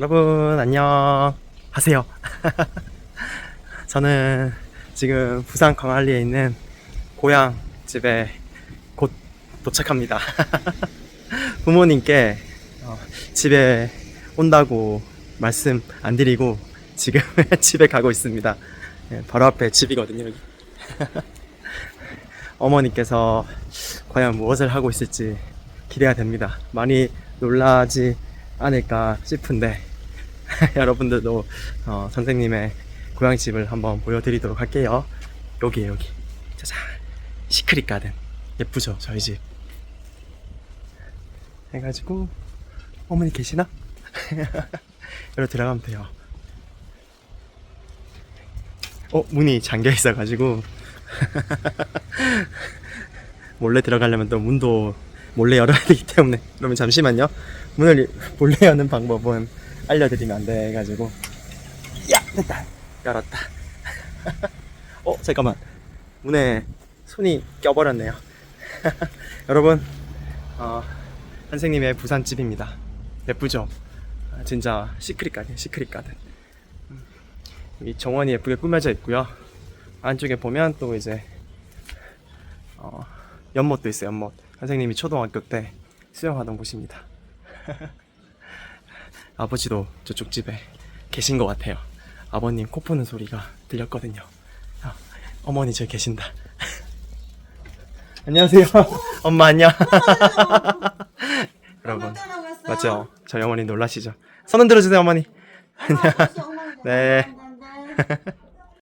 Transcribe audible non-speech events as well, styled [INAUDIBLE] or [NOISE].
여러분 안녕 하세요. [LAUGHS] 저는 지금 부산 광안리에 있는 고향 집에 곧 도착합니다. [LAUGHS] 부모님께 어, 집에 온다고 말씀 안 드리고 지금 [LAUGHS] 집에 가고 있습니다. 예, 바로 앞에 집이거든요. 여기. 어머니께서 과연 무엇을 하고 있을지 기대가 됩니다. 많이 놀라지 않을까 싶은데 [LAUGHS] 여러분들도 어, 선생님의 고향집을 한번 보여드리도록 할게요. 여기에 여기 짜잔 시크릿 가든 예쁘죠 저희 집 해가지고 어머니 계시나? [LAUGHS] 여기로 들어가면 돼요. 어 문이 잠겨 있어가지고 [LAUGHS] 몰래 들어가려면 또 문도 몰래 열어야 되기 때문에. 그러면 잠시만요. 문을 몰래 여는 방법은 알려드리면 안 돼가지고. 야! 됐다. 열었다. [LAUGHS] 어 잠깐만. 문에 손이 껴버렸네요. [LAUGHS] 여러분 어, 선생님의 부산집입니다. 예쁘죠? 아, 진짜 시크릿 가든 시크릿 가든. 음, 여기 정원이 예쁘게 꾸며져 있고요. 안쪽에 보면 또 이제 어, 연못도 있어요 연못 선생님이 초등학교 때 수영하던 곳입니다. [LAUGHS] 아버지도 저쪽 집에 계신 것 같아요. 아버님 코 푸는 소리가 들렸거든요. 아, 어머니 저기 계신다. [LAUGHS] 안녕하세요. [LAUGHS] 엄마 안녕. 여러분 맞죠? 저희 어머니 놀라시죠? 손 흔 들어 주세요 어머니. 네.